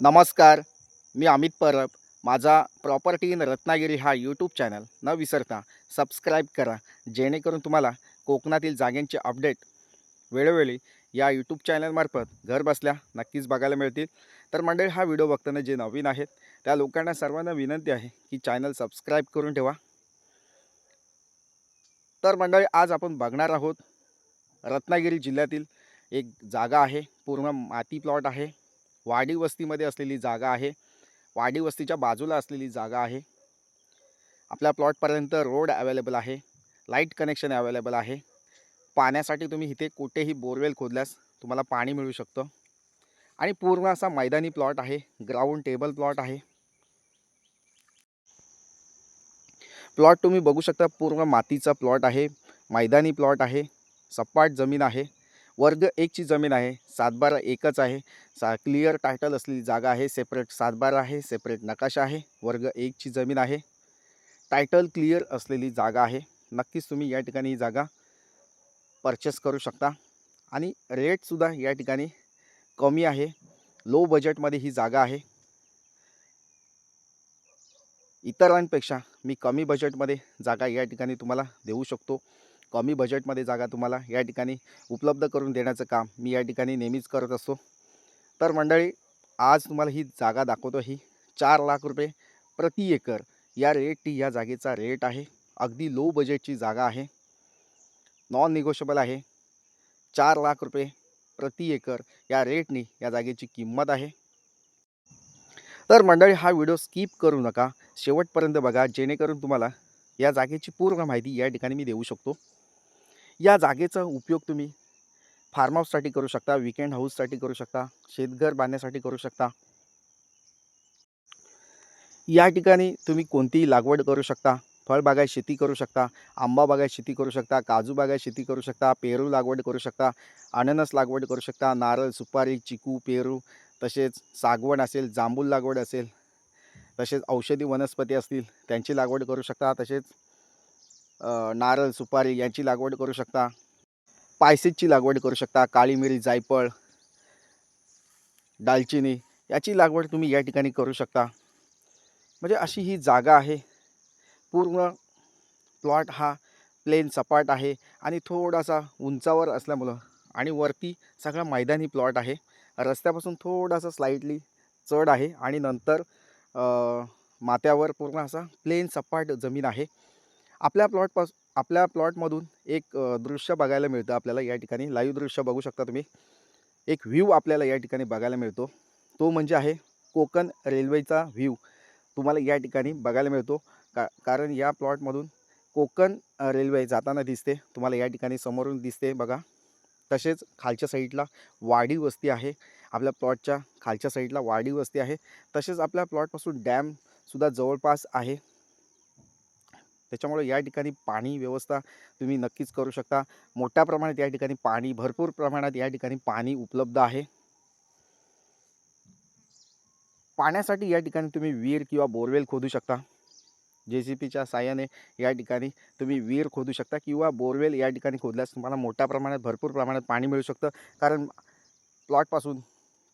नमस्कार मी अमित परब. माझा property in Ratnagiri हा यूट्यूब चॅनल. न विसरता सबस्क्राईब करा जेणेकरून तुम्हाला कोकणातील जागेंचे अपडेट वेळोवेळी या यूट्यूब चॅनलमार्फत घर बसल्या नक्कीच बघायला मिळतील. तर मंडळी हा व्हिडिओ बघताना जे नवीन आहेत त्या लोकांना सर्वांना विनंती आहे की चॅनल सबस्क्राईब करून ठेवा. तर मंडळी आज आपण बघणार आहोत रत्नागिरी जिल्ह्यातील एक जागा आहे पूर्ण माती प्लॉट आहे. वाडी वस्तीमध्ये असलेली जागा आहे. वाडी वस्तीच्या बाजूला असलेली जागा आहे. आपल्या प्लॉटपर्यंत रोड अवेलेबल आहे. लाइट कनेक्शन अवेलेबल आहे. पाण्यासाठी तुम्ही इथे कुठेही बोरवेल खोदल्यास तुम्हाला पाणी मिळू शकतं. आणि पूर्ण असा मैदानी प्लॉट आहे. ग्राउंड टेबल प्लॉट आहे. प्लॉट तुम्ही बघू शकता. पूर्ण मातीचा प्लॉट आहे. मैदानी प्लॉट आहे. सपाट जमीन आहे. वर्ग एकची जमीन आहे सातबारा एकच आहे. सा क्लिअर टायटल असलेली जागा आहे सेपरेट सातबारा आहे सेपरेट नकाशा आहे वर्ग एकची जमीन आहे. टायटल क्लिअर असलेली जागा आहे. नक्कीच तुम्ही या ठिकाणी ही जागा परचेस करू शकता. आणि रेटसुद्धा या ठिकाणी कमी आहे. लो बजेटमध्ये ही जागा आहे. इतरांपेक्षा मी कमी बजेटमध्ये जागा या ठिकाणी तुम्हाला देऊ शकतो. कमी बजेटमध्ये जागा तुम्हाला या ठिकाणी उपलब्ध करून देण्याचं काम मी या ठिकाणी नेहमीच करत असतो. तर मंडळी आज तुम्हाला ही जागा दाखवतो ही. चार लाख रुपये प्रति एकर. या रेट या जागेचा रेट आहे. अगदी लो बजेटची जागा आहे. नॉन निगोशिएबल आहे. चार लाख रुपये प्रति एकर या रेटनी या जागेची किंमत आहे. तर मंडळी हा व्हिडिओ स्किप करू नका. शेवटपर्यंत बघा जेणेकरून तुम्हाला या जागेची पूर्ण माहिती या ठिकाणी मी देऊ शकतो. या जागेचा उपयोग तुम्ही फार्म हाऊससाठी करू शकता विकेंड हाऊससाठी करू शकता शेतघर बांधण्यासाठी करू शकता. या ठिकाणी तुम्ही कोणतीही लागवड करू शकता फळबागाय शेती करू शकता आंबा बागायत शेती करू शकता काजू बागायत शेती करू शकता पेरू लागवड करू शकता अननस लागवड करू शकता नारळ सुपारी चिकू पेरू तसेच सागवण असेल जांभूळ लागवड असेल तसेच औषधी वनस्पती असतील त्यांची लागवड करू शकता तसेच नारळ सुपारी यांची लागवड करू शकता. पायसेजची लागवड करू शकता. काळी मिरी जायफळ दालचिनी याची लागवड तुम्ही या ठिकाणी करू शकता. म्हणजे अशी ही जागा आहे. पूर्ण प्लॉट हा प्लेन सपाट आहे आणि थोडासा उंचावर असल्यामुळं आणि वरती सगळा मैदानी प्लॉट आहे. रस्त्यापासून थोडासा स्लाईटली चढ आहे आणि नंतर माथ्यावर पूर्ण असा प्लेन सपाट जमीन आहे. आपल्या प्लॉटपास आपल्या प्लॉटमधून एक दृश्य बघायला मिळतं आपल्याला या ठिकाणी. लाईव्ह दृश्य बघू शकता तुम्ही. एक व्ह्यू आपल्याला या ठिकाणी बघायला मिळतो. तो म्हणजे आहे कोकण रेल्वेचा व्ह्यू तुम्हाला या ठिकाणी बघायला मिळतो. का कारण या प्लॉटमधून कोकण रेल्वे जाताना दिसते. तुम्हाला या ठिकाणी समोरून दिसते बघा. तसेच खालच्या साईडला वाडी वस्ती आहे. आपल्या प्लॉटच्या खालच्या साईडला वाडी वस्ती आहे. तसेच आपल्या प्लॉटपासून डॅमसुद्धा जवळपास आहे. त्याच्यामुळे या ठिकाणी पाणी व्यवस्था तुम्ही नक्कीच करू शकता. मोठ्या प्रमाणात या ठिकाणी पाणी भरपूर प्रमाणात या ठिकाणी पाणी उपलब्ध आहे. पाण्यासाठी या ठिकाणी तुम्ही विहीर किंवा बोरवेल खोदू शकता. जे सी पीच्या साह्याने या ठिकाणी तुम्ही विहीर खोदू शकता किंवा बोरवेल या ठिकाणी खोदल्यास तुम्हाला मोठ्या प्रमाणात भरपूर प्रमाणात पाणी मिळू शकतं. कारण प्लॉटपासून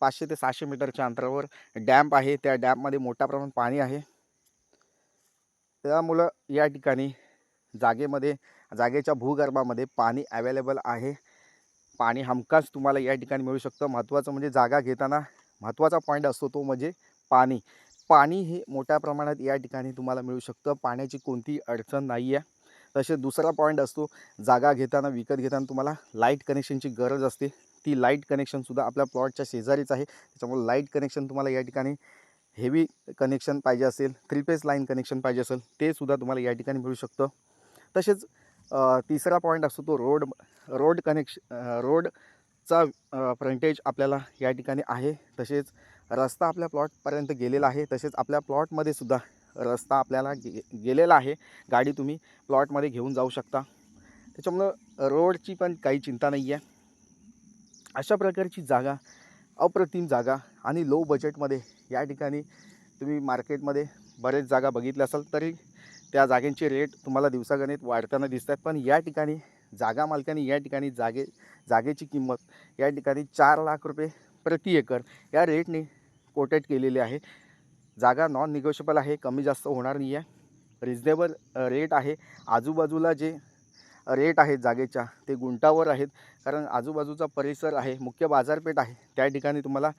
पाचशे ते सहाशे मीटरच्या अंतरावर डॅम्प आहे. त्या डॅममध्ये मोठ्या प्रमाणात पाणी आहे. त्यामुळं या ठिकाणी जागेमध्ये जागेच्या भूगर्भामध्ये पाणी अवेलेबल आहे. पाणी हमखास तुम्हाला या ठिकाणी मिळू शकतं. महत्त्वाचं म्हणजे जागा घेताना महत्त्वाचा पॉईंट असतो तो म्हणजे पाणी. पाणी हे मोठ्या प्रमाणात या ठिकाणी तुम्हाला मिळू शकतं. पाण्याची कोणतीही अडचण नाही आहे तसेच दुसरा पॉईंट असतो जागा घेताना विकत घेताना तुम्हाला लाइट कनेक्शनची गरज असते. ती लाइट कनेक्शनसुद्धा आपल्या प्लॉटच्या शेजारीच आहे. त्याच्यामुळे लाइट कनेक्शन तुम्हाला या ठिकाणी हेवी कनेक्शन पाहिजे असेल थ्री फेज लाईन कनेक्शन पाहिजे असेल ते सुद्धा तुम्हाला या ठिकाणी मिळू शकतं. तसेच तिसरा पॉईंट असतो तो रोड रोड कनेक्श रोडचा फ्रंटेज आपल्याला या ठिकाणी आहे. तसेच रस्ता आपल्या प्लॉटपर्यंत गेलेला आहे. तसेच आपल्या प्लॉटमध्ये सुद्धा रस्ता आपल्याला गे गेलेला आहे. गाडी तुम्ही प्लॉटमध्ये घेऊन जाऊ शकता. त्याच्यामुळं रोडची पण काही चिंता नाही आहे अशा प्रकारची जागा अप्रतिम जागा आणि लो बजेटमध्ये या ठिकाणी तुम्ही मार्केटमध्ये बरेच जागा बघितल्या असाल तरी त्या जागेंचे रेट तुम्हाला दिवसागणित वाढताना दिसत आहेत पण या ठिकाणी जागा मालकाने या ठिकाणी जागे जागेची किंमत या ठिकाणी चार लाख रुपये प्रति एकर या रेटने कोटेट केलेली आहे. जागा नॉन निगोशिएबल आहे कमी जास्त होणार नाही आहे रिजनेबल रेट आहे. आजूबाजूला जे रेट आहेत जागेच्या ते गुंटावर आहेत. कारण आजूबाजूचा परिसर आहे मुख्य बाजारपेठ आहे. त्या ठिकाणी तुम्हाला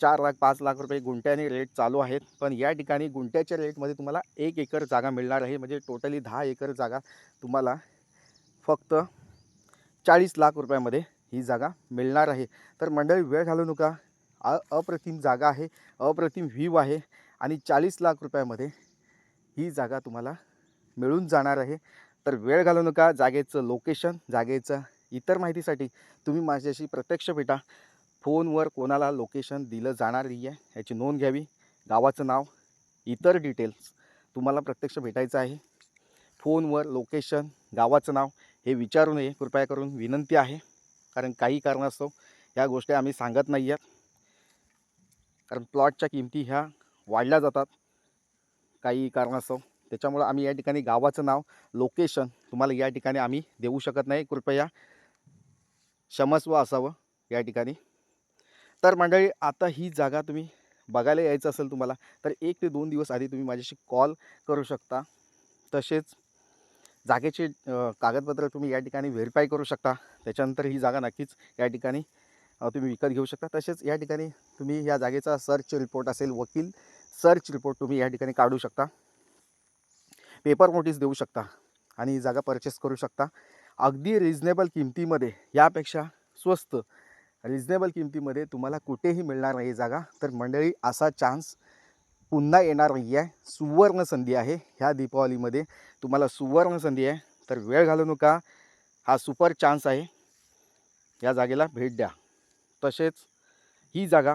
चार लाख पाच लाख रुपये गुंट्याने रेट चालू आहेत. पण या ठिकाणी गुंट्याच्या रेटमध्ये तुम्हाला एक एकर जागा मिळणार आहे. म्हणजे टोटली दहा एकर जागा तुम्हाला फक्त चाळीस लाख रुपयामध्ये ही जागा मिळणार आहे. तर मंडळी वेळ घालू नका. अ अप्रतिम जागा आहे अप्रतिम व्ह्यू आहे आणि चाळीस लाख रुपयामध्ये ही जागा तुम्हाला मिळून जाणार आहे. तर वेळ घालू नका. जागेचं लोकेशन जागेचं इतर माहितीसाठी तुम्ही माझ्याशी प्रत्यक्ष भेटा. फोनवर कोणाला लोकेशन दिलं जाणार नाही आहे याची नोंद घ्यावी. गावाचं नाव इतर डिटेल्स तुम्हाला प्रत्यक्ष भेटायचं आहे. फोनवर लोकेशन गावाचं नाव हे विचारू नये. कृपया करून विनंती आहे. कारण काही कारणास्तव ह्या गोष्टी आम्ही सांगत नाही आहेत कारण प्लॉटच्या किमती ह्या वाढल्या जातात. काही कारणास्तव त्याच्यामुळं आम्ही या ठिकाणी गावाचं नाव लोकेशन तुम्हाला या ठिकाणी आम्ही देऊ शकत नाही. कृपया क्षमस्व असावं या ठिकाणी. तर मंडळी आता ही जागा तुम्ही बघायला यायचं असेल तुम्हाला तर एक ते दोन दिवस आधी तुम्ही माझ्याशी कॉल करू शकता. तसेच जागेचे कागदपत्र तुम्ही या ठिकाणी व्हेरीफाय करू शकता. त्याच्यानंतर ही जागा नक्कीच या ठिकाणी तुम्ही विकत घेऊ शकता. तसेच या ठिकाणी तुम्ही या जागेचा सर्च रिपोर्ट असेल वकील सर्च रिपोर्ट तुम्ही या ठिकाणी काढू शकता. पेपर नोटीस देऊ शकता आणि ही जागा परचेस करू शकता. अगदी रिजनेबल किमतीमध्ये यापेक्षा स्वस्त रिजनेबल किमतीमध्ये तुम्हाला कुठेही मिळणार नाही ही जागा. तर मंडळी असा चान्स पुन्हा येणार नाही आहे सुवर्ण संधी आहे. ह्या दीपावलीमध्ये तुम्हाला सुवर्ण संधी आहे. तर वेळ घालू नका. हा सुपर चान्स आहे. या जागेला भेट द्या. तसेच ही जागा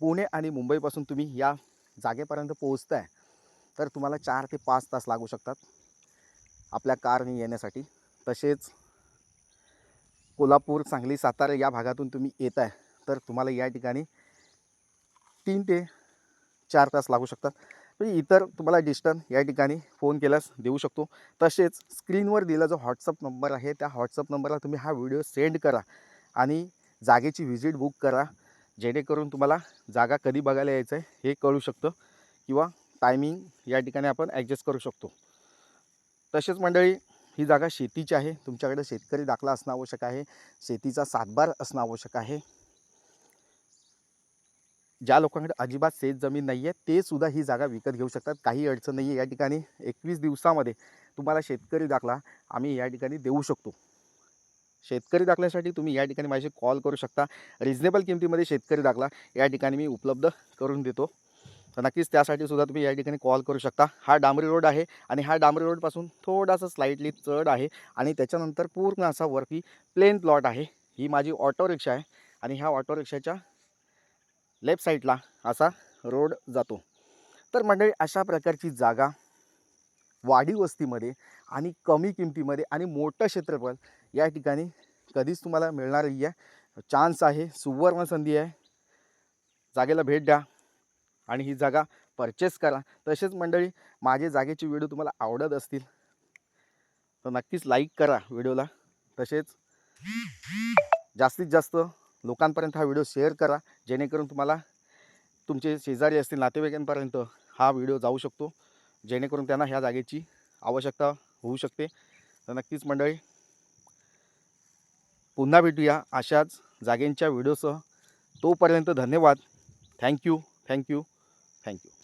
पुणे आणि मुंबईपासून तुम्ही या जागेपर्यंत पोहोचताय. तर तुम्हाला चार ते पाच तास लागू शकतात आपल्या कारने येण्यासाठी. तसेच कोल्हापूर सांगली सातारा या भागातून तुम्ही येत आहे तर तुम्हाला या ठिकाणी तीन ते चार तास लागू शकतात. म्हणजे इतर तुम्हाला डिस्टन्स या ठिकाणी फोन केल्यास देऊ शकतो. तसेच स्क्रीनवर दिला जो व्हॉट्सअप नंबर आहे त्या व्हॉट्सअप नंबरला तुम्ही हा व्हिडिओ सेंड करा आणि जागेची व्हिजिट बुक करा जेणेकरून तुम्हाला जागा कधी बघायला यायचं आहे हे कळू शकतं किंवा टायमिंग या ठिकाणी आपण ॲडजस्ट करू शकतो. तसेच मंडळी ही जागा शेतीची आहे. तुमच्याकडे शेतकरी दाखला असणं आवश्यक आहे. शेतीचा सातबार असणं आवश्यक आहे. ज्या लोकांकडे अजिबात शेत जमीन नाही आहे ते सुद्धा ही जागा विकत घेऊ शकतात. काही अडचण नाही आहे या ठिकाणी एकवीस दिवसामध्ये तुम्हाला शेतकरी दाखला आम्ही या ठिकाणी देऊ शकतो. शेतकरी दाखल्यासाठी तुम्ही या ठिकाणी माझे कॉल करू शकता. रिजनेबल किमतीमध्ये शेतकरी दाखला या ठिकाणी मी उपलब्ध करून देतो. तर नक्कीच त्यासाठी सुद्धा तुम्ही या ठिकाणी कॉल करू शकता. हा डांबरी रोड आहे आणि हा डांबरी रोडपासून थोडासा स्लाईटली चढ आहे आणि त्याच्यानंतर पूर्ण असा वरती प्लेन प्लॉट आहे. ही माझी ऑटो रिक्षा आहे आणि ह्या ऑटो रिक्षाच्या लेफ्ट साईडला असा रोड जातो. तर मंडळी अशा प्रकारची जागा वाढी वस्तीमध्ये आणि कमी किमतीमध्ये आणि मोठं क्षेत्रफळ या ठिकाणी कधीच तुम्हाला मिळणार नाही आहे चान्स आहे सुवर्ण संधी आहे. जागेला भेट द्या. आणि ही जागा परचेस करा. तसेच मंडळी माझे जागेची व्हिडिओ तुम्हाला आवडत असतील तर नक्कीच लाईक करा व्हिडिओला तसेच जास्तीत जास्त लोकांपर्यंत हा व्हिडिओ शेअर करा जेणेकरून तुम्हाला तुमचे शेजारी असतील नातेवाईकांपर्यंत हा व्हिडिओ जाऊ शकतो जेणेकरून त्यांना ह्या जागेची आवश्यकता होऊ शकते. तर नक्कीच मंडळी पुन्हा भेटूया अशाच जागेंच्या व्हिडिओसह तोपर्यंत धन्यवाद. Thank you thank you thank you